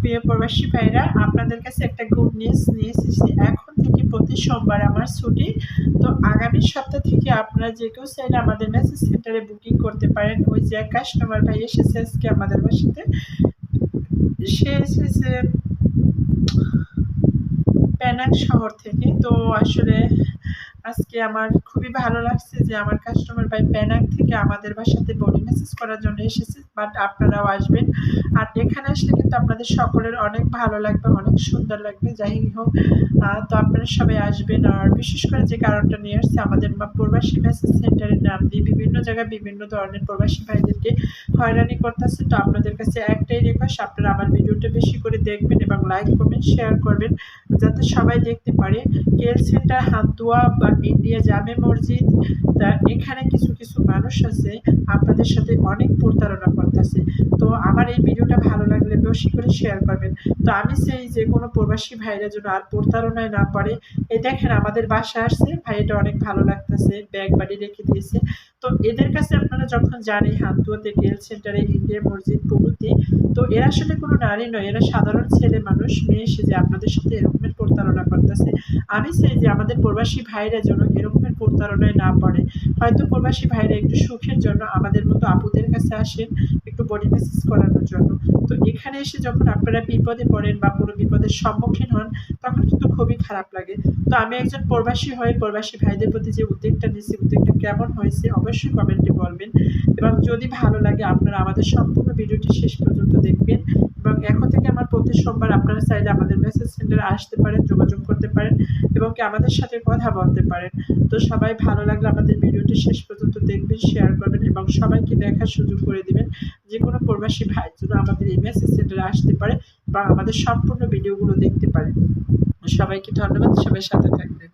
প্রিয় প্রবাসী ভাইরা, আপনাদের কাছে একটা গুড নিউজ নিয়ে এসেছি। এখন থেকে প্রতি সোমবার আমার ছুটি। তো আগামী সপ্তাহ থেকে আপনারা যে কেউ চাইলে আমাদের মেসেজ সেন্টারে বুকিং করতে পারেন। ওই যে কাস্টমার ভাই এসেছে আজকে আমাদের বাসাতে। সে এসেছে প্যানাক শহর থেকে। তো আসলে আজকে আমার খুবই ভালো লাগছে যে আমার কাস্টমার ভাই প্যানাক থেকে আমাদের বাসাতে বডি মেসেজ করার জন্য এসেছে বাট আপনারাও আসবেন। আর এখানে আসলে কিন্তু আপনাদের সকলের অনেক ভালো লাগবে, অনেক সুন্দর লাগবে, যাই হোক। তো আপনারা সবাই আসবেন। আর বিশেষ করে যে কারণটা নিয়ে আসছে, আমাদের প্রবাসী মেসেজ সেন্টারের নাম দিয়ে বিভিন্ন জায়গায় বিভিন্ন ধরনের প্রবাসী ভাইদেরকে হয়রানি করতেছে। তো আপনাদের কাছে একটাই রিকোয়েস্ট আপনারা আমার ভিডিওটা বেশি করে দেখবেন এবং লাইক করবেন শেয়ার করবেন, যাতে সবাই দেখতে পারে। কেল সেন্টার হাত ধোয়া বা ইন্ডিয়া জামে মসজিদ, তা এখানে কিছু কিছু মানুষ আছে, আপনাদের সাথে অনেক প্রতারণা করতেছে। তো আমার এই ভিডিওটা ভালো লাগলে বেশি করে শেয়ার করবেন। তো আমি সেই যে কোনো প্রবাসী ভাইরা যেন আর প্রতারণায় না পড়ে। এই দেখেন আমাদের বাসা আসছে ভাইটা অনেক ভালো লাগতেছে, ব্যাগ বাড়ি রেখে দিয়েছে। তো এদের কাছে আপনারা যখন এই হাতুয়াতে গেল সেন্টারে ইন্ডিয়া মসজিদ প্রভৃতি তো এরা আসলে কোনো নারী নয়, এরা সাধারণ ছেলে মানুষ, মেয়ে এসে যে আপনাদের সাথে এরকমের প্রতারণা করতেছে। আমি চাই যে আমাদের প্রবাসী ভাইরা যেন এরকমের প্রতারণায় না পড়ে। হয়তো প্রবাসী ভাইরা একটু সুখের জন্য আমাদের মতো আপুদের কাছে আসেন, একটু বডি মেসেজ করানোর জন্য। তো এখানে এসে যখন আপনারা বিপদে পড়েন বা কোনো বিপদের সম্মুখীন হন, তখন কিন্তু খুবই খারাপ লাগে। তো আমি একজন প্রবাসী হয়ে প্রবাসী ভাইদের প্রতি যে উদ্যোগটা নিয়েছি উদ্যোগটা কেমন হয়েছে অবশ্যই কমেন্টে বলবেন। এবং যদি ভালো লাগে আপনারা আমাদের সম্পূর্ণ ভিডিওটি শেষ পর্যন্ত দেখবেন। এবং এখন থেকে আমার প্রতি সোমবার আপনারা চাইলে আমাদের মেসেজ সেন্টারে আসতে পারেন, যোগাযোগ করতে পারেন এবং কি আমাদের সাথে কথা বলতে পারেন। তো সবাই ভালো লাগলে আমাদের ভিডিওটি শেষ পর্যন্ত দেখবেন শেয়ার করবেন এবং সবাইকে দেখার সুযোগ করে দিবেন। যে কোনো প্রবাসী ভাই যেন আমাদের এই মেসেজ সেন্টারে আসতে পারে বা আমাদের সম্পূর্ণ ভিডিওগুলো দেখতে পারে। সবাইকে ধন্যবাদ, সবাই সাথে থাকবেন।